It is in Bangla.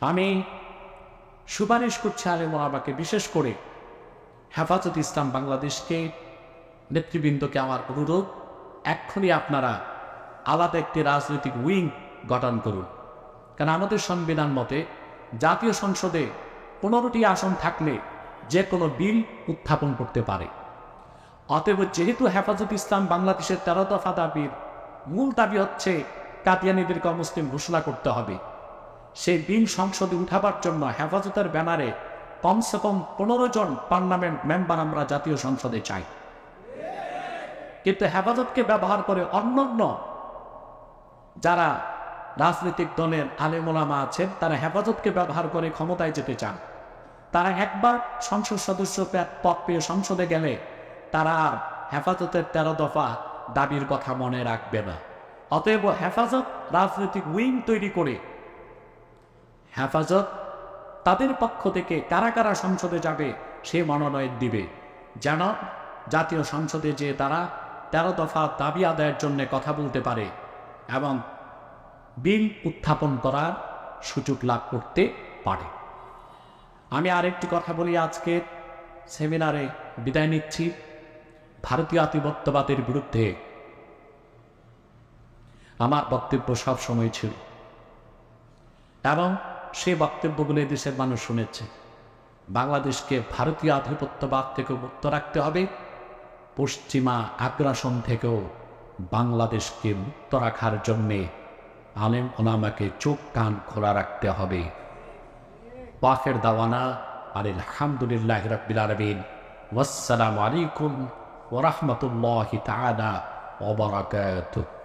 আমি সুপারিশ করছি আলেম ওলামাকে বিশেষ করে হেফাজত ইসলাম বাংলাদেশকে, নেতৃবৃন্দকে আমার অনুরোধ, এক্ষুনি আপনারা আলাদা একটি রাজনৈতিক উইং গঠন করুন। কারণ আমাদের সংবিধান মতে জাতীয় সংসদে পনেরোটি আসন থাকলে যে কোনো বিল উত্থাপন করতে পারে। অতএব যেহেতু হেফাজত ইসলাম বাংলাদেশের তেরো দফা দাবির মূল দাবি হচ্ছে কাদিয়ানিদেরকে অমুসলিম ঘোষণা করতে হবে সেই বিল সংসদে উঠাবার জন্য হেফাজতের ব্যানারে কমসে কম পনেরো জন পার্লামেন্ট মেম্বার আমরা জাতীয় সংসদে চাই। কিন্তু হেফাজতকে ব্যবহার করে অন্যান্য যারা রাজনৈতিক দলের আলেমোলামা আছেন, তারা হেফাজতকে ব্যবহার করে ক্ষমতায় যেতে চান। তারা একবার সংসদ সদস্য পদ পেয়ে সংসদে গেলে তারা আর হেফাজতের তেরো দফা দাবির কথা মনে রাখবে না। অতএব হেফাজত রাজনৈতিক উইং তৈরি করে হেফাজত? তাদের পক্ষ থেকে কারা কারা সংসদে যাবে, সে মনোনয়ন দিবে। যেন জাতীয় সংসদে যে তারা তেরো দফা দাবি আদায়ের জন্য কথা বলতে পারে এবং বিল উত্থাপন করার সুযোগ লাভ করতে পারে। আমি আরেকটি কথা বলি আজকে সেমিনারে বিদায় নিচ্ছি। ভারতীয় আধিপত্যবাদের বিরুদ্ধে আমার বক্তব্য সব সময় ছিল। এবং সেই বক্তব্যগুলো দেশের মানুষ শুনেছে। বাংলাদেশকে ভারতীয় আধিপত্যবাদ থেকে মুক্ত রাখতে হবে। পশ্চিমা আগ্রাসন থেকেও বাংলাদেশকে মুক্ত রাখার জন্যে আলেম ওলামাকে চোখ কান খোলা রাখতে হবে। পাখের দাওয়ানা আর আলহামদুলিল্লাহ রবিল আলমিন। ওয়াসালামু আলাইকুম ওরহমতুল্লাহ তাআলা ওয়া বারাকাতুহু।